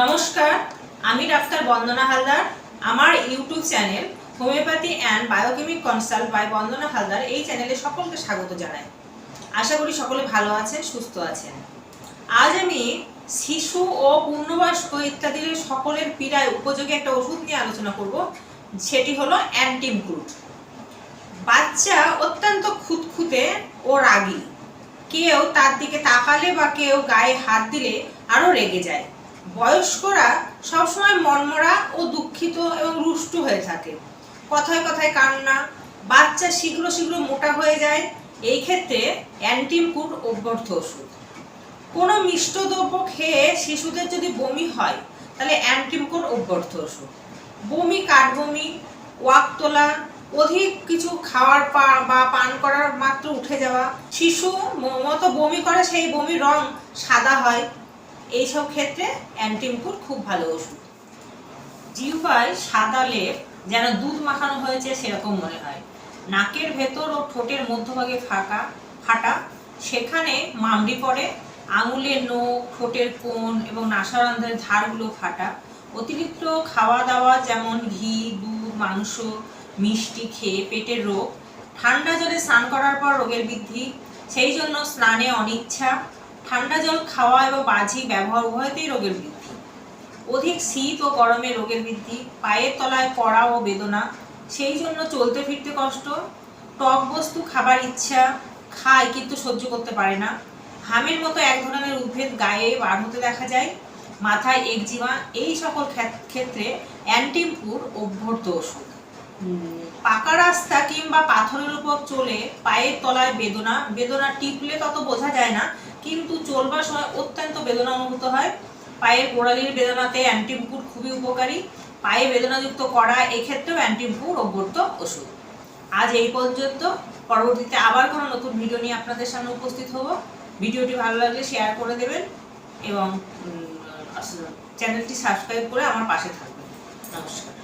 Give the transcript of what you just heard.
নমস্কার, আমি ডাক্তার বন্দনা হালদার। আমার YouTube channel homeopathy and biochemic consult by Bandana Haldar এই চ্যানেলে সকলকে স্বাগত জানাই। আশা করি সকলে ভালো আছেন, সুস্থ আছেন। আজ আমি শিশু ও পূর্ণবয়স্ক ইত্যাদির সকলের পীড়ায় উপযোগী একটা ওষুধ নিয়ে আলোচনা করব, সেটি হলো অ্যান্টিমক্রুট। বাচ্চা অত্যন্ত খুঁতখুঁতে ও রাগী। কেউ তার দিকে তাকালে বা কেউ গায়ে হাত দিলে আরও রেগে যায়। বয়স্করা সবসময় মনমরা ও দুঃখিত এবং রুষ্ট হয়ে থাকে। কথায় কথায় কান্না, বাচ্চা শীঘ্র শীঘ্র মোটা হয়ে যায়, এই ক্ষেত্রে অ্যান্টিমকুট অভ্যর্থ ওষুধ। কোনো মিষ্ট দ্রব্য খেয়ে শিশুদের যদি বমি হয়, তাহলে অ্যান্টিমকুট অভ্যর্থ ওষুধ। বমি, কাঠবমি, ওয়াক তোলা, অধিক কিছু খাওয়ার পা বা পান করার মাত্র উঠে যাওয়া। শিশু মতো বমি করে, সেই বমির রং সাদা হয়। এইসব ক্ষেত্রে অ্যান্টিমকুট খুব ভালো ওষুধ। জিহ্বায় সাদা লেপ, যেন দুধ মাখানো হয়েছে সেরকম মনে হয়। নাকের ভেতর ও ঠোঁটের মধ্যভাগে ফাঁকা, ফাটা, সেখানে মামড়ি পড়ে আঙুলের নখ, ঠোঁটের কোণ এবং নাসারন্ধ্রের ধারগুলো ফাটা। অতিরিক্ত খাওয়া দাওয়া যেমন ঘি, দুধ, মাংস, মিষ্টি খেয়ে পেটের রোগ। ঠান্ডা জলে স্নান করার পর রোগের বৃদ্ধি। সেই জন্য স্নানে অনিচ্ছা। ঠান্ডা জল খাওয়া এবং বাজি ব্যবহার উভয়তেই রোগের বৃদ্ধি। অধিক শীত ও গরমে রোগের বৃদ্ধি, পায়ের তলায় পড়া ও বেদনা, সেই জন্য চলতে ফিরতে কষ্ট, টক বস্তু খাবার ইচ্ছা, খায় কিন্তু সহ্য করতে পারে না। হামের মতো এক ধরনের উদ্ভেদ গায়ে বার হতে দেখা যায়। মাথায় একজিমা, এই সকল ক্ষেত্রে অ্যান্টিমপুর অভ্যর্থ ওষুধ। পাকা রাস্তা কিংবা পাথরের উপর চলে পায়ের তলায় বেদনা বেদনা টিপলে তত বোঝা যায় না, কিন্তু চলবার সময় অত্যন্ত বেদনা অনুভূত হয়। পায়ের গোড়ালির বেদনাতে অ্যান্টিমপুর খুবই উপকারী। পায়ে বেদনাযুক্ত করা এক্ষেত্রেও অ্যান্টিমপুর অভ্যর্থ ওষুধ। আজ এই পর্যন্ত। পরবর্তীতে আবার কোনো নতুন ভিডিও নিয়ে আপনাদের সামনে উপস্থিত হব। ভিডিওটি ভালো লাগলে শেয়ার করে দেবেন এবং চ্যানেলটি সাবস্ক্রাইব করে আমার পাশে থাকবেন। নমস্কার।